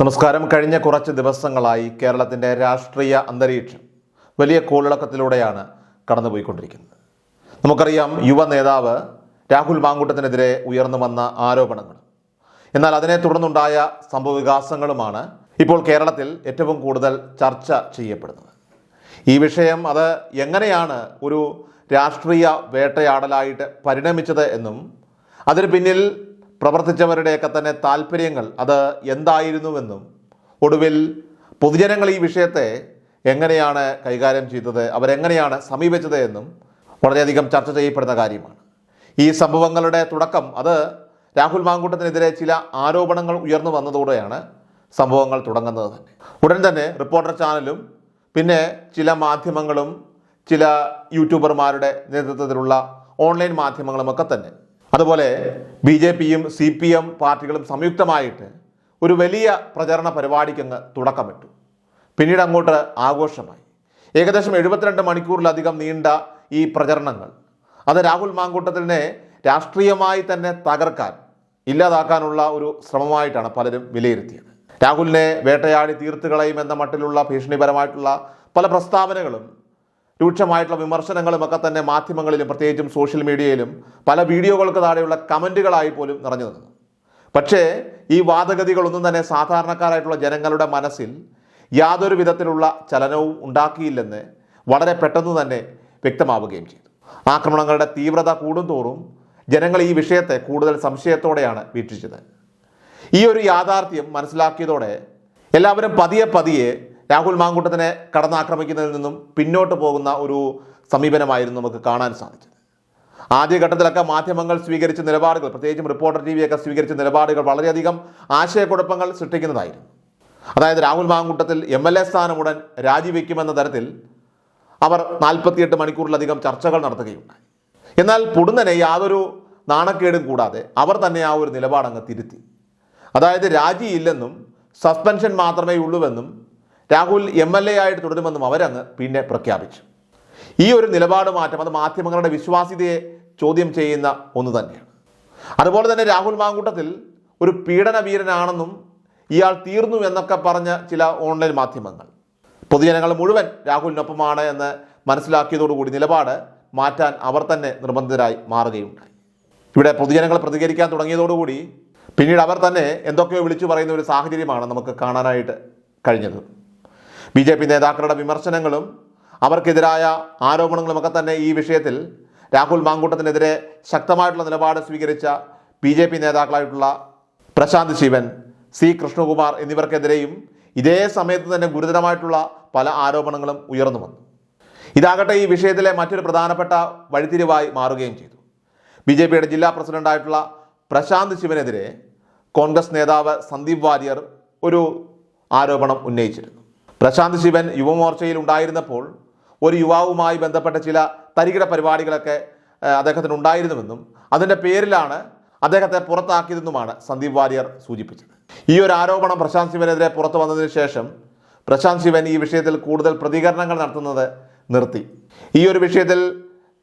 നമസ്കാരം. കഴിഞ്ഞ കുറച്ച് ദിവസങ്ങളായി കേരളത്തിന്റെ രാഷ്ട്രീയ അന്തരീക്ഷം വലിയ കോളിളക്കത്തിലൂടെയാണ് കടന്നുപോയിക്കൊണ്ടിരിക്കുന്നത്. നമുക്കറിയാം യുവ നേതാവ് രാഹുൽ മാങ്കൂട്ടത്തിനെതിരെ ഉയർന്നു വന്ന ആരോപണങ്ങൾ. എന്നാൽ അതിനെ തുടർന്നുണ്ടായ സംഭവവികാസങ്ങളുമാണ് ഇപ്പോൾ കേരളത്തിൽ ഏറ്റവും കൂടുതൽ ചർച്ച ചെയ്യപ്പെടുന്നത്. ഈ വിഷയം അത് എങ്ങനെയാണ് ഒരു രാഷ്ട്രീയ വേട്ടയാടലായിട്ട് പരിണമിച്ചത് എന്നും അതിന് പിന്നിൽ പ്രവർത്തിച്ചവരുടെയൊക്കെ തന്നെ താല്പര്യങ്ങൾ അത് എന്തായിരുന്നുവെന്നും ഒടുവിൽ പൊതുജനങ്ങൾ ഈ വിഷയത്തെ എങ്ങനെയാണ് കൈകാര്യം ചെയ്തത് അവരെങ്ങനെയാണ് സമീപിച്ചത് എന്നും വളരെയധികം ചർച്ച ചെയ്യപ്പെടുന്ന കാര്യമാണ്. ഈ സംഭവങ്ങളുടെ തുടക്കം അത് രാഹുൽ മാങ്കൂട്ടത്തിനെതിരെ ചില ആരോപണങ്ങൾ ഉയർന്നു വന്നതോടെയാണ് സംഭവങ്ങൾ തുടങ്ങുന്നത് തന്നെ. ഉടൻ തന്നെ റിപ്പോർട്ടർ ചാനലും പിന്നെ ചില മാധ്യമങ്ങളും ചില യൂട്യൂബർമാരുടെ നേതൃത്വത്തിലുള്ള ഓൺലൈൻ മാധ്യമങ്ങളുമൊക്കെ തന്നെ അതുപോലെ ബി ജെ പിയും സി പി എം പാർട്ടികളും സംയുക്തമായിട്ട് ഒരു വലിയ പ്രചരണ പരിപാടിക്കങ്ങ് തുടക്കമിട്ടു. പിന്നീട് അങ്ങോട്ട് ആഘോഷമായി. ഏകദേശം എഴുപത്തിരണ്ട് മണിക്കൂറിലധികം നീണ്ട ഈ പ്രചരണങ്ങൾ. അത് രാഹുൽ മാങ്കൂട്ടത്തിനെ രാഷ്ട്രീയമായി തന്നെ തകർക്കാൻ ഇല്ലാതാക്കാനുള്ള ഒരു ശ്രമമായിട്ടാണ് പലരും വിലയിരുത്തിയത്. രാഹുലിനെ വേട്ടയാടി തീർത്ത് എന്ന മട്ടിലുള്ള ഭീഷണിപരമായിട്ടുള്ള പല പ്രസ്താവനകളും രൂക്ഷമായിട്ടുള്ള വിമർശനങ്ങളും ഒക്കെ തന്നെ മാധ്യമങ്ങളിലും പ്രത്യേകിച്ചും സോഷ്യൽ മീഡിയയിലും പല വീഡിയോകൾക്ക് താഴെയുള്ള കമന്റുകളായി പോലും നിറഞ്ഞു നിന്നു. പക്ഷേ ഈ വാദഗതികളൊന്നും തന്നെ സാധാരണക്കാരായിട്ടുള്ള ജനങ്ങളുടെ മനസ്സിൽ യാതൊരു വിധത്തിലുള്ള ചലനവും ഉണ്ടാക്കിയില്ലെന്ന് വളരെ പെട്ടെന്ന് തന്നെ വ്യക്തമാവുകയും ചെയ്തു. ആക്രമണങ്ങളുടെ തീവ്രത കൂടുന്തോറും ജനങ്ങൾ ഈ വിഷയത്തെ കൂടുതൽ സംശയത്തോടെയാണ് വീക്ഷിച്ചത്. ഈ ഒരു യാഥാർത്ഥ്യം മനസ്സിലാക്കിയതോടെ എല്ലാവരും പതിയെ പതിയെ രാഹുൽ മാങ്കൂട്ടത്തിനെ കടന്നാക്രമിക്കുന്നതിൽ നിന്നും പിന്നോട്ട് പോകുന്ന ഒരു സമീപനമായിരുന്നു നമുക്ക് കാണാൻ സാധിച്ചത്. ആദ്യഘട്ടത്തിലൊക്കെ മാധ്യമങ്ങൾ സ്വീകരിച്ച നിലപാടുകൾ പ്രത്യേകിച്ചും റിപ്പോർട്ടർ ടി വിയൊക്കെ സ്വീകരിച്ച നിലപാടുകൾ വളരെയധികം ആശയക്കുഴപ്പങ്ങൾ സൃഷ്ടിക്കുന്നതായിരുന്നു. അതായത് Rahul Mamkootathil M L A സ്ഥാനം ഉടൻ രാജിവെക്കുമെന്ന തരത്തിൽ അവർ നാൽപ്പത്തിയെട്ട് മണിക്കൂറിലധികം ചർച്ചകൾ നടത്തുകയുണ്ടായി. എന്നാൽ പൊടുന്നനെ യാതൊരു നാണക്കേടും കൂടാതെ അവർ തന്നെ ആ ഒരു നിലപാടങ്ങ് തിരുത്തി. അതായത് രാജിയില്ലെന്നും സസ്പെൻഷൻ മാത്രമേ ഉള്ളൂവെന്നും രാഹുൽ എം എൽ എ ആയിട്ട് തുടരുമെന്നും അവരങ്ങ് പിന്നെ പ്രഖ്യാപിച്ചു. ഈ ഒരു നിലപാട് മാറ്റം അത് മാധ്യമങ്ങളുടെ വിശ്വാസ്യതയെ ചോദ്യം ചെയ്യുന്ന ഒന്ന് തന്നെയാണ്. അതുപോലെ തന്നെ രാഹുൽ മാങ്കൂട്ടത്തിൽ ഒരു പീഡന വീരനാണെന്നും ഇയാൾ തീർന്നു എന്നൊക്കെ പറഞ്ഞ ചില ഓൺലൈൻ മാധ്യമങ്ങൾ. പൊതുജനങ്ങൾ മുഴുവൻ രാഹുലിനൊപ്പമാണ് എന്ന് മനസ്സിലാക്കിയതോടുകൂടി നിലപാട് മാറ്റാൻ അവർ തന്നെ നിർബന്ധിതരായി മാറുകയുണ്ടായി. ഇവിടെ പൊതുജനങ്ങൾ പ്രതികരിക്കാൻ തുടങ്ങിയതോടുകൂടി പിന്നീട് അവർ തന്നെ എന്തൊക്കെയോ വിളിച്ചു പറയുന്ന ഒരു സാഹചര്യമാണ് നമുക്ക് കാണാനായിട്ട് കഴിഞ്ഞത്. ബി ജെ പി നേതാക്കളുടെ വിമർശനങ്ങളും അവർക്കെതിരായ ആരോപണങ്ങളുമൊക്കെ തന്നെ ഈ വിഷയത്തിൽ രാഹുൽ മാങ്കൂട്ടത്തിനെതിരെ ശക്തമായിട്ടുള്ള നിലപാട് സ്വീകരിച്ച ബി ജെ പി നേതാക്കളായിട്ടുള്ള പ്രശാന്ത് ശിവൻ സി കൃഷ്ണകുമാർ എന്നിവർക്കെതിരെയും ഇതേ സമയത്ത് തന്നെ ഗുരുതരമായിട്ടുള്ള പല ആരോപണങ്ങളും ഉയർന്നു വന്നു. ഇതാകട്ടെ ഈ വിഷയത്തിലെ മറ്റൊരു പ്രധാനപ്പെട്ട വഴിത്തിരിവായി മാറുകയും ചെയ്തു. ബി ജെ പിയുടെ ജില്ലാ പ്രസിഡന്റായിട്ടുള്ള പ്രശാന്ത് ശിവനെതിരെ കോൺഗ്രസ് നേതാവ് സന്ദീപ് വാര്യർ ഒരു ആരോപണം ഉന്നയിച്ചിരുന്നു. പ്രശാന്ത് ശിവൻ യുവമോർച്ചയിൽ ഉണ്ടായിരുന്നപ്പോൾ ഒരു യുവാവുമായി ബന്ധപ്പെട്ട ചില തരികിട പരിപാടികളൊക്കെ അദ്ദേഹത്തിന് ഉണ്ടായിരുന്നുവെന്നും അതിന്റെ പേരിലാണ് അദ്ദേഹത്തെ പുറത്താക്കിയതെന്നുമാണ് സന്ദീപ് വാര്യർ സൂചിപ്പിച്ചത്. ഈ ഒരു ആരോപണം പ്രശാന്ത് ശിവനെതിരെ പുറത്തു വന്നതിന് ശേഷം പ്രശാന്ത് ശിവൻ ഈ വിഷയത്തിൽ കൂടുതൽ പ്രതികരണങ്ങൾ നടത്തുന്നത് നിർത്തി. ഈ ഒരു വിഷയത്തിൽ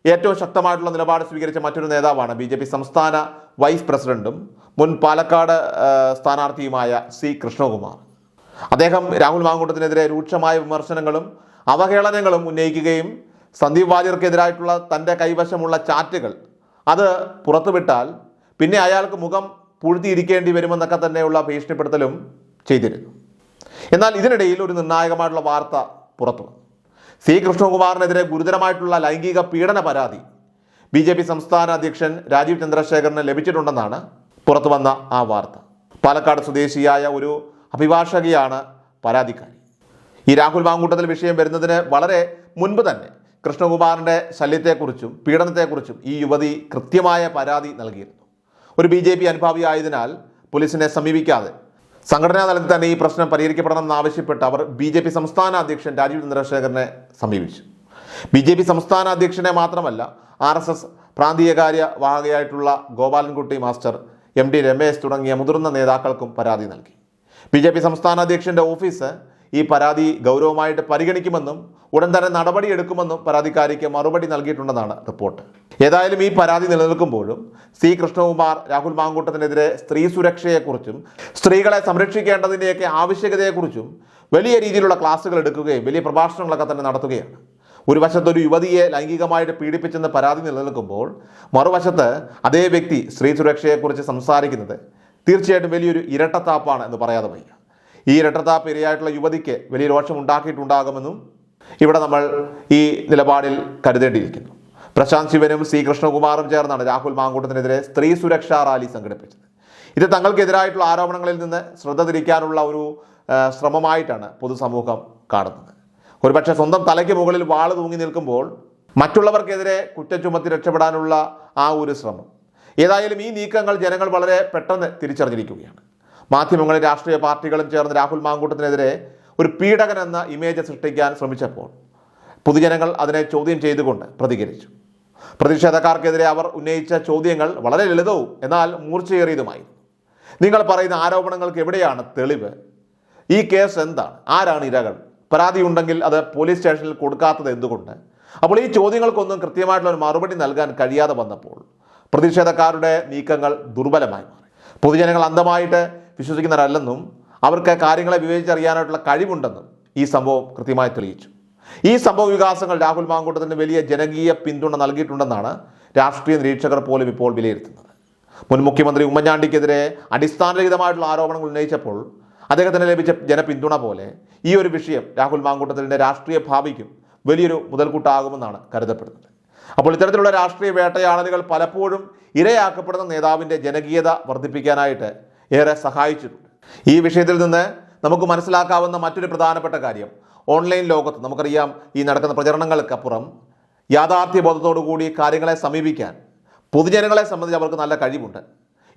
ഏറ്റവും ശക്തമായിട്ടുള്ള നിലപാട് സ്വീകരിച്ച മറ്റൊരു നേതാവാണ് ബി ജെ പി സംസ്ഥാന വൈസ് പ്രസിഡന്റും മുൻ പാലക്കാട് സ്ഥാനാർത്ഥിയുമായ സി കൃഷ്ണകുമാർ. അദ്ദേഹം രാഹുൽ മാങ്കൂട്ടത്തിനെതിരെ രൂക്ഷമായ വിമർശനങ്ങളും അവഹേളനങ്ങളും ഉന്നയിക്കുകയും സന്ദീപ് വാര്യർക്കെതിരായിട്ടുള്ള തന്റെ കൈവശമുള്ള ചാറ്റുകൾ അത് പുറത്തുവിട്ടാൽ പിന്നെ അയാൾക്ക് മുഖം പുഴുത്തിയിരിക്കേണ്ടി വരുമെന്നൊക്കെ തന്നെയുള്ള ഭീഷണിപ്പെടുത്തലും ചെയ്തിരുന്നു. എന്നാൽ ഇതിനിടയിൽ ഒരു നിർണായകമായിട്ടുള്ള വാർത്ത പുറത്തു സി കൃഷ്ണകുമാറിനെതിരെ ഗുരുതരമായിട്ടുള്ള ലൈംഗിക പീഡന പരാതി ബി ജെ പി സംസ്ഥാന അധ്യക്ഷൻ രാജീവ് ചന്ദ്രശേഖറിന് ലഭിച്ചിട്ടുണ്ടെന്നാണ് പുറത്തു വന്ന ആ വാർത്ത. പാലക്കാട് സ്വദേശിയായ ഒരു അഭിഭാഷകയാണ് പരാതിക്കാരി. ഈ രാഹുൽ മാങ്കൂട്ടത്തിൽ വിഷയം വരുന്നതിന് വളരെ മുൻപ് തന്നെ കൃഷ്ണകുമാറിന്റെ ശല്യത്തെക്കുറിച്ചും പീഡനത്തെക്കുറിച്ചും ഈ യുവതി കൃത്യമായ പരാതി നൽകിയിരുന്നു. ഒരു ബി ജെ പി അനുഭാവിയായതിനാൽ പോലീസിനെ സമീപിക്കാതെ സംഘടനാ തലത്തിൽ തന്നെ ഈ പ്രശ്നം പരിഹരിക്കപ്പെടണമെന്നാവശ്യപ്പെട്ട് അവർ ബി ജെ പി സംസ്ഥാന അധ്യക്ഷൻ രാജീവ് ചന്ദ്രശേഖരനെ സമീപിച്ചു. ബി ജെ പി സംസ്ഥാന അധ്യക്ഷനെ മാത്രമല്ല ആർ എസ് എസ് പ്രാന്തീയകാര്യ വാഹകയായിട്ടുള്ള Gopalankutty master M D Ramesh തുടങ്ങിയ മുതിർന്ന നേതാക്കൾക്കും പരാതി നൽകി. ബി ജെ പി സംസ്ഥാന അധ്യക്ഷന്റെ ഓഫീസ് ഈ പരാതി ഗൗരവമായിട്ട് പരിഗണിക്കുമെന്നും ഉടൻ തന്നെ നടപടി എടുക്കുമെന്നും പരാതിക്കാരിക്ക് മറുപടി നൽകിയിട്ടുണ്ടെന്നാണ് റിപ്പോർട്ട്. ഏതായാലും ഈ പരാതി നിലനിൽക്കുമ്പോഴും സി കൃഷ്ണകുമാർ രാഹുൽ മാങ്കൂട്ടത്തിനെതിരെ സ്ത്രീ സുരക്ഷയെക്കുറിച്ചും സ്ത്രീകളെ സംരക്ഷിക്കേണ്ടതിന്റെയൊക്കെ ആവശ്യകതയെക്കുറിച്ചും വലിയ രീതിയിലുള്ള ക്ലാസ്സുകൾ എടുക്കുകയും വലിയ പ്രഭാഷണങ്ങളൊക്കെ തന്നെ നടത്തുകയാണ്. ഒരു വശത്ത് ഒരു യുവതിയെ ലൈംഗികമായിട്ട് പീഡിപ്പിച്ചെന്ന് പരാതി നിലനിൽക്കുമ്പോൾ മറുവശത്ത് അതേ വ്യക്തി സ്ത്രീ സുരക്ഷയെക്കുറിച്ച് സംസാരിക്കുന്നത് തീർച്ചയായിട്ടും വലിയൊരു ഇരട്ടത്താപ്പാണ് എന്ന് പറയാതെ വയ്യ. ഈ ഇരട്ടത്താപ്പ് ഇരയായിട്ടുള്ള യുവതിക്ക് വലിയ രോഷം ഉണ്ടാക്കിയിട്ടുണ്ടാകുമെന്നും ഇവിടെ നമ്മൾ ഈ നിലപാടിൽ കരുതേണ്ടിയിരിക്കുന്നു. പ്രശാന്ത് ശിവനും സി കൃഷ്ണകുമാറും ചേർന്നാണ് രാഹുൽ മാങ്കൂട്ടത്തിനെതിരെ സ്ത്രീ സുരക്ഷാ റാലി സംഘടിപ്പിച്ചത്. ഇത് തങ്ങൾക്കെതിരായിട്ടുള്ള ആരോപണങ്ങളിൽ നിന്ന് ശ്രദ്ധ തിരിക്കാനുള്ള ഒരു ശ്രമമായിട്ടാണ് പൊതുസമൂഹം കാണുന്നത്. ഒരുപക്ഷെ സ്വന്തം തലയ്ക്ക് മുകളിൽ വാൾ തൂങ്ങി നിൽക്കുമ്പോൾ മറ്റുള്ളവർക്കെതിരെ കുറ്റം ചുമത്തി രക്ഷപ്പെടാനുള്ള ആ ഒരു ശ്രമം ഏതായാലും ഈ നീക്കങ്ങൾ ജനങ്ങൾ വളരെ പെട്ടെന്ന് തിരിച്ചറിഞ്ഞിരിക്കുകയാണ്. മാധ്യമങ്ങളും രാഷ്ട്രീയ പാർട്ടികളും ചേർന്ന് രാഹുൽ മാങ്കൂട്ടത്തിനെതിരെ ഒരു പീഡകൻ എന്ന ഇമേജ് സൃഷ്ടിക്കാൻ ശ്രമിച്ചപ്പോൾ പൊതുജനങ്ങൾ അതിനെ ചോദ്യം ചെയ്തുകൊണ്ട് പ്രതികരിച്ചു. പ്രതിഷേധക്കാർക്കെതിരെ അവർ ഉന്നയിച്ച ചോദ്യങ്ങൾ വളരെ ലളിതവും എന്നാൽ മൂർച്ചയേറിയതുമായി നിങ്ങൾ പറയുന്ന ആരോപണങ്ങൾക്ക് എവിടെയാണ് തെളിവ്? ഈ കേസ് എന്താണ്? ആരാണ് ഇരകൾ? പരാതി ഉണ്ടെങ്കിൽ അത് പോലീസ് സ്റ്റേഷനിൽ കൊടുക്കാത്തത് എന്തുകൊണ്ട്? അപ്പോൾ ഈ ചോദ്യങ്ങൾക്കൊന്നും കൃത്യമായിട്ടുള്ള ഒരു മറുപടി നൽകാൻ കഴിയാതെ വന്നപ്പോൾ പ്രതിഷേധക്കാരുടെ നീക്കങ്ങൾ ദുർബലമായി മാറി. പൊതുജനങ്ങൾ അന്ധമായിട്ട് വിശ്വസിക്കുന്നവരല്ലെന്നും അവർക്ക് കാര്യങ്ങളെ വിവേചിച്ചറിയാനായിട്ടുള്ള കഴിവുണ്ടെന്നും ഈ സംഭവം കൃത്യമായി തെളിയിച്ചു. ഈ സംഭവ വികാസങ്ങൾ രാഹുൽ മാങ്കൂട്ടത്തിന് വലിയ ജനകീയ പിന്തുണ നൽകിയിട്ടുണ്ടെന്നാണ് രാഷ്ട്രീയ നിരീക്ഷകർ പോലും ഇപ്പോൾ വിലയിരുത്തുന്നത്. മുൻ മുഖ്യമന്ത്രി ഉമ്മൻചാണ്ടിക്കെതിരെ അടിസ്ഥാനരഹിതമായിട്ടുള്ള ആരോപണങ്ങൾ ഉന്നയിച്ചപ്പോൾ അദ്ദേഹത്തിന് ലഭിച്ച ജനപിന്തുണ പോലെ ഈ ഒരു വിഷയം രാഹുൽ മാങ്കൂട്ടത്തിന്റെ രാഷ്ട്രീയ ഭാവിക്കും വലിയൊരു മുതൽക്കൂട്ടാകുമെന്നാണ് കരുതപ്പെടുന്നത്. അപ്പോൾ ഇത്തരത്തിലുള്ള രാഷ്ട്രീയ വേട്ടയാടലുകൾ പലപ്പോഴും ഇരയാക്കപ്പെടുന്ന നേതാവിന്റെ ജനകീയത വർദ്ധിപ്പിക്കാനായിട്ട് ഏറെ സഹായിച്ചിട്ടുണ്ട്. ഈ വിഷയത്തിൽ നിന്ന് നമുക്ക് മനസ്സിലാക്കാവുന്ന മറ്റൊരു പ്രധാനപ്പെട്ട കാര്യം ഓൺലൈൻ ലോകത്ത് നമുക്കറിയാം ഈ നടക്കുന്ന പ്രചരണങ്ങൾക്കപ്പുറം യാഥാർത്ഥ്യ ബോധത്തോടു കൂടി കാര്യങ്ങളെ സമീപിക്കാൻ പൊതുജനങ്ങളെ സംബന്ധിച്ച് അവർക്ക് നല്ല കഴിവുണ്ട്.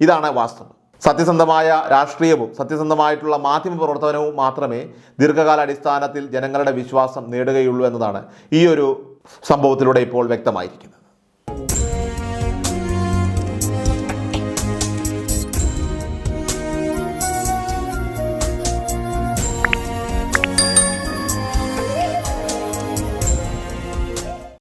ഇതാണ് വാസ്തവം. സത്യസന്ധമായ രാഷ്ട്രീയവും സത്യസന്ധമായിട്ടുള്ള മാധ്യമ പ്രവർത്തനവും മാത്രമേ ദീർഘകാല അടിസ്ഥാനത്തിൽ ജനങ്ങളുടെ വിശ്വാസം നേടുകയുള്ളൂ എന്നതാണ് ഈ ഒരു സംഭവത്തിലൂടെ ഇപ്പോൾ വ്യക്തമായിരിക്കുന്നത്.